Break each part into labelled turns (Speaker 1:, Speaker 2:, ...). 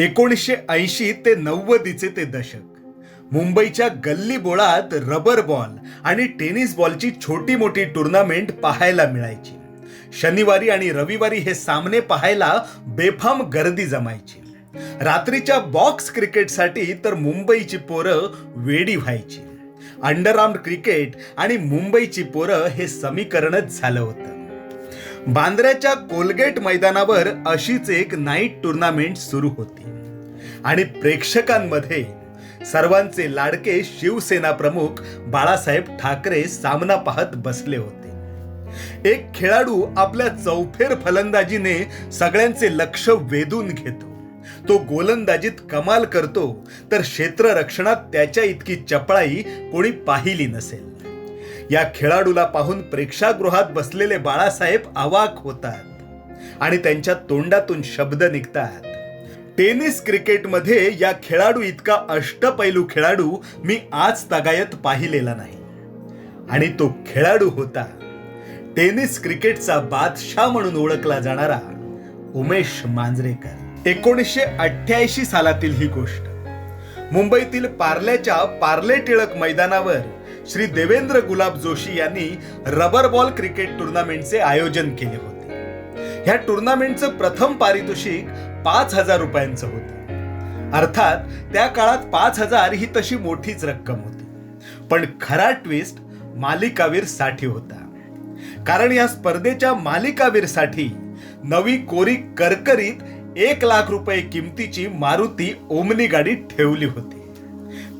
Speaker 1: एकोणीसशे ऐंशी ते नव्वदीचे ते दशक. मुंबईच्या गल्ली बोळात रबर बॉल आणि टेनिस बॉलची छोटी मोठी टुर्नामेंट पाहायला मिळायची. शनिवारी आणि रविवारी हे सामने पाहायला बेफाम गर्दी जमायची. रात्रीच्या बॉक्स क्रिकेटसाठी तर मुंबईची पोरं वेडी व्हायची. अंडरआर्म क्रिकेट आणि मुंबईची पोरं हे समीकरणच झालं होतं. बांद्र्याच्या कोलगेट मैदानावर अशीच एक नाईट टुर्नामेंट सुरू होती. आणि प्रेक्षकांमध्ये सर्वांचे लाडके शिवसेना प्रमुख बाळासाहेब ठाकरे सामना पाहत बसले होते. एक खेळाडू आपल्या चौफेर फलंदाजीने सगळ्यांचे लक्ष वेधून घेतो. तो गोलंदाजीत कमाल करतो तर क्षेत्ररक्षणात त्याच्या इतकी चपळाई कोणी पाहिली नसेल. या खेळाडूला पाहून प्रेक्षागृहात बसलेले बाळासाहेब अवाक होतात आणि त्यांच्या तोंडातून शब्द निघतात. टेनिस क्रिकेटमध्ये या खेळाडू इतका अष्टपैलू खेळाडू मी आज तगायत पाहिलेला नाही. आणि तो खेळाडू होता टेनिस क्रिकेटचा बादशाह म्हणून ओळखला जाणारा उमेश मांजरेकर. एकोणीसशे अठ्ठ्याऐंशी सालातील ही गोष्ट. मुंबईतील पार्ल्याच्या पार्ले टिळक मैदानावर श्री देवेंद्र गुलाब जोशी यांनी रबर बॉल क्रिकेट टुर्नामेंटचे आयोजन केले होते. ह्या टुर्नामेंटचं प्रथम पारितोषिक पाच हजार रुपयांचं होतं. अर्थात त्या काळात पाच हजार ही तशी मोठीच रक्कम होती. पण खरा ट्विस्ट मालिकावीरसाठी होता. कारण या स्पर्धेच्या मालिकावीरसाठी नवी कोरी करकरीत एक लाख रुपये किमतीची मारुती ओमनी गाडी ठेवली होती.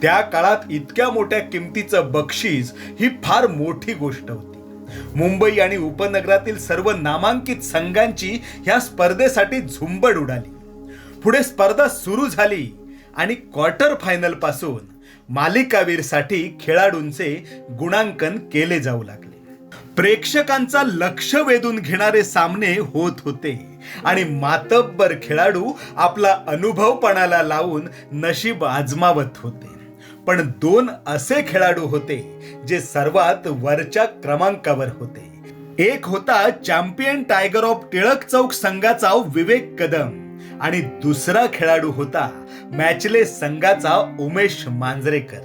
Speaker 1: त्या काळात इतक्या मोठ्या किमतीचं बक्षीस ही फार मोठी गोष्ट होती. मुंबई आणि उपनगरातील सर्व नामांकित संघांची ह्या स्पर्धेसाठी झुंबड उडाली. पुढे स्पर्धा सुरू झाली आणि क्वार्टर फायनलपासून मालिकावीरसाठी खेळाडूंचे गुणांकन केले जाऊ लागले. प्रेक्षकांचा लक्ष वेधून घेणारे सामने होत होते आणि मातब्बर खेळाडू आपला अनुभवपणाला लावून नशीब आजमावत होते. पण दोन असे खेळाडू होते जे सर्वात वरच्या क्रमांकावर होते. एक होता champion tiger of Tilak Chowk संघाचा विवेक कदम आणि दुसरा खेळाडू होता मॅचले संघाचा उमेश मांजरेकर.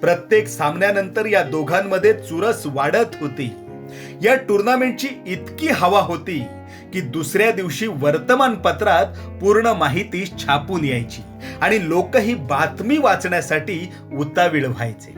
Speaker 1: प्रत्येक सामन्यानंतर या दोघांमध्ये चुरस वाढत होती. या टुर्नामेंटची इतकी हवा होती की दुसऱ्या दिवशी वर्तमानपत्रात पूर्ण माहिती छापून यायची आणि लोकही बातमी वाचण्यासाठी उतावीळ व्हायचे.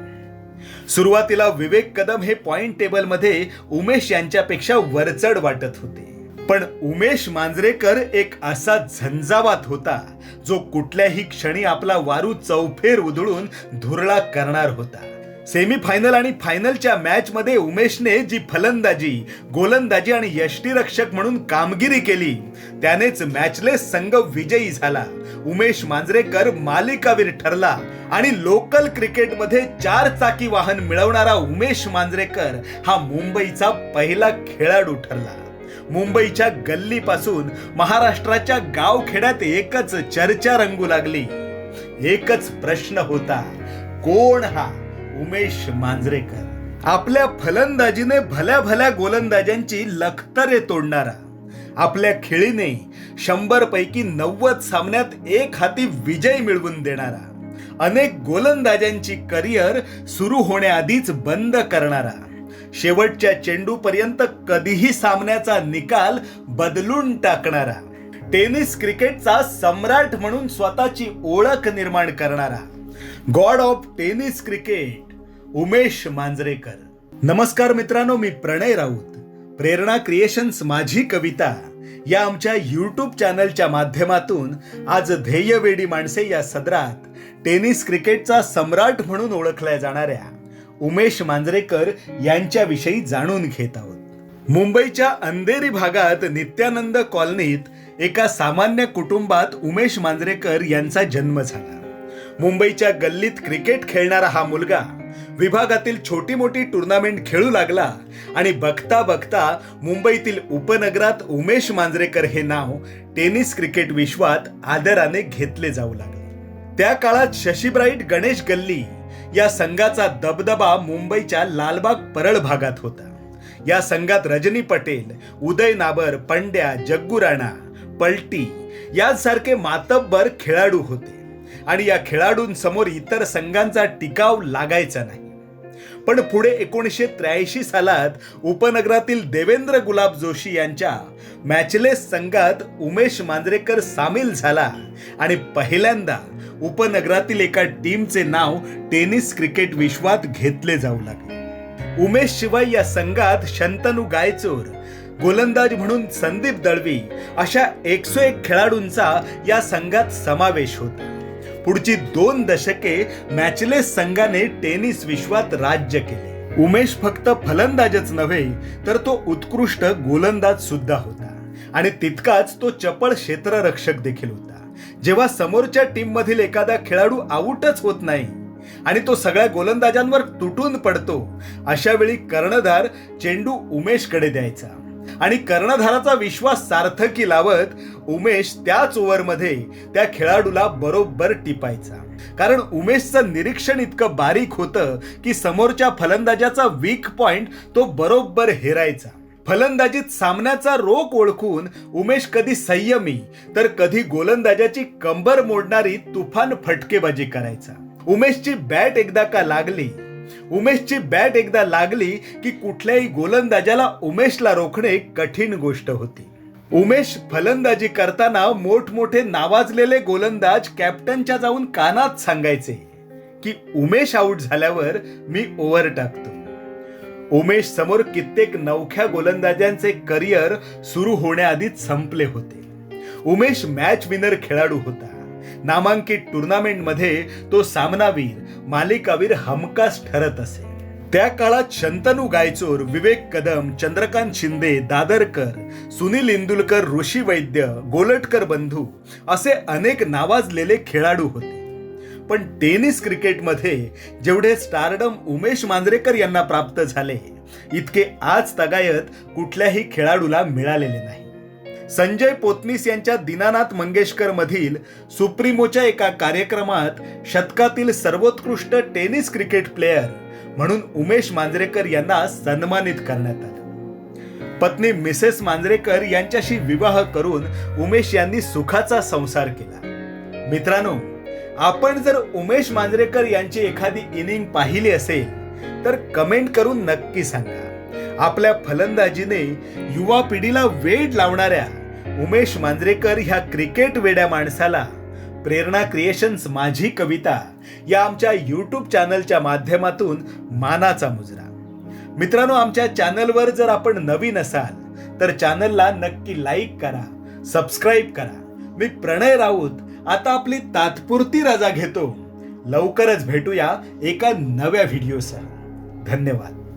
Speaker 1: सुरुवातीला विवेक कदम हे पॉइंट टेबलमध्ये उमेश यांच्यापेक्षा वरचढ वाटत होते. पण उमेश मांजरेकर एक असा झंझावात होता जो कुठल्याही क्षणी आपला वारू चौफेर उधळून धुरळा करणार होता. सेमीफायनल आणि फायनलच्या मॅच मध्ये उमेशने जी फलंदाजी गोलंदाजी आणि यष्टीरक्षक म्हणून कामगिरी केली त्यानेच मॅचलेस संघ विजयी झाला. उमेश मांजरेकर मालिकावीर ठरला आणि लोकल क्रिकेटमध्ये चार चाकी वाहन मिळवणारा उमेश मांजरेकर हा मुंबईचा पहिला खेळाडू ठरला. मुंबईच्या गल्लीपासून महाराष्ट्राच्या गावखेड्यात एकच चर्चा रंगू लागली. एकच प्रश्न होता कोण हा? उमेश मांजरेकर. आपल्या फलंदाजीने भल्या भल्या गोलंदाजांची लखतरे तोडणारा. आपल्या खेळीने शंभर पैकी नव्वद सामन्यात एक हाती विजय मिळवून देणारा. अनेक गोलंदाजांची करिअर सुरू होण्याआधीच बंद करणारा. शेवटच्या चेंडूपर्यंत कधीही सामन्याचा निकाल बदलून टाकणारा. टेनिस क्रिकेटचा सम्राट म्हणून स्वतःची ओळख निर्माण करणारा. God of tennis cricket. Umesh Manjrekar. नमस्कार मित्रांनो मी प्रणय राऊत. प्रेरणा क्रिएशन्स माझी कविता या आमच्या यूट्यूब चॅनलच्या माध्यमातून आज ध्येयवेडी माणसे या सदरात टेनिस क्रिकेटचा सम्राट म्हणून ओळखल्या जाणाऱ्या उमेश मांजरेकर यांच्याविषयी जाणून घेत आहोत. मुंबईच्या अंधेरी भागात नित्यानंद कॉलनीत एका सामान्य कुटुंबात उमेश मांजरेकर यांचा जन्म झाला. मुंबईच्या गल्लीत क्रिकेट खेळणारा हा मुलगा विभागातील छोटी मोठी टुर्नामेंट खेळू लागला. आणि बघता बघता मुंबईतील उपनगरात उमेश मांजरेकर हे नाव टेनिस क्रिकेट विश्वात आदराने घेतले जाऊ लागले. त्या काळात शशीब्राईट गणेश गल्ली या संघाचा दबदबा मुंबईच्या लालबाग परळ भागात होता. या संघात रजनी पटेल उदय नाबर पंड्या जग्गू राणा पलटी यासारखे मातब्बर खेळाडू होते. आणि या खेळाडूंसमोर इतर संघांचा टिकाव लागायचा नाही. पण पुढे एकोणीसशे त्र्याऐंशी सालात उपनगरातील देवेंद्र गुलाब जोशी यांच्या मॅचलेस संघात उमेश मांजरेकर सामील झाला आणि पहिल्यांदा उपनगरातील एका टीमचे नाव टेनिस क्रिकेट विश्वात घेतले जाऊ लागले. उमेश शिवाय या संघात शंतनू गायचोर गोलंदाज म्हणून संदीप दळवी अशा एकशे एक खेळाडूंचा या संघात समावेश होता. पुढची दोन दशके मॅचलेस संघाने टेनिस विश्वात राज्य केले. उमेश फक्त फलंदाजच नव्हे तर तो उत्कृष्ट गोलंदाज सुद्धा होता. आणि तितकाच तो चपळ क्षेत्ररक्षक देखील होता. जेव्हा समोरच्या टीम मधील एखादा खेळाडू आऊटच होत नाही आणि तो सगळ्या गोलंदाजांवर तुटून पडतो अशा वेळी कर्णधार चेंडू उमेशकडे द्यायचा. आणि कर्णधाराचा विश्वास सार्थकी लावत उमेश त्याच ओव्हरमध्ये त्या खेळाडूला बरोबर टिपायचा. कारण उमेशचं निरीक्षण इतकं बारीक होतं की समोरच्या फलंदाजाचा वीक पॉइंट तो बरोबर हेरायचा. फलंदाजीत सामन्याचा रोख ओळखून उमेश कधी संयमी तर कधी गोलंदाजाची कंबर मोडणारी तुफान फटकेबाजी करायचा. उमेशची बॅट एकदा का लागली उमेशची बॅट एकदा लागली की कुठल्याही गोलंदाजाला उमेशला रोखणे कठीण गोष्ट होती. उमेश फलंदाजी करताना मोठमोठे नावाजलेले गोलंदाज कॅप्टनच्या जाऊन कानात सांगायचे की उमेश आऊट झाल्यावर मी ओव्हर टाकतो. उमेश समोर कित्येक नवख्या गोलंदाजांचे करिअर सुरू होण्याआधीच संपले होते. उमेश मॅच विनर खेळाडू होता. नामांकित टुर्नामेंटमध्ये तो सामनावीर मालिकावीर हमखास ठरत असे. त्या काळात शंतनू गायचोर विवेक कदम चंद्रकांत शिंदे दादरकर सुनील इंदुलकर ऋषी वैद्य गोलटकर बंधू असे अनेक नावाजलेले खेळाडू होते. पण टेनिस क्रिकेटमध्ये जेवढे स्टारडम उमेश मांजरेकर यांना प्राप्त झाले इतके आज तगायत कुठल्याही खेळाडूला मिळालेले नाही. संजय पोतनीस यांच्या दीनानाथ मंगेशकर मधील सुप्रीमोच्या एका कार्यक्रमात शतकातील सर्वोत्कृष्ट टेनिस क्रिकेट प्लेयर म्हणून उमेश मांजरेकर यांना सन्मानित करण्यात आलं. पत्नी मिसेस मांजरेकर यांच्याशी विवाह करून उमेश यांनी सुखाचा संसार केला. मित्रांनो आपण जर उमेश मांजरेकर यांची एखादी इनिंग पाहिली असेल तर कमेंट करून नक्की सांगा. आपल्या फलंदाजीने युवा पिढीला वेड लावणाऱ्या उमेश मांजरेकर ह्या क्रिकेट वेड्या माणसाला. प्रेरणा क्रिएशन्स माझी कविता या आमच्या यूट्यूब चॅनलच्या माध्यमातून मानाचा मुजरा. मित्रांनो आमच्या चॅनलवर जर आपण नवीन असाल तर चॅनलला नक्की लाईक करा सबस्क्राईब करा. मी प्रणय राऊत आता आपली तात्पुरती रजा घेतो. लवकरच भेटूया एका नव्या व्हिडिओसह. धन्यवाद.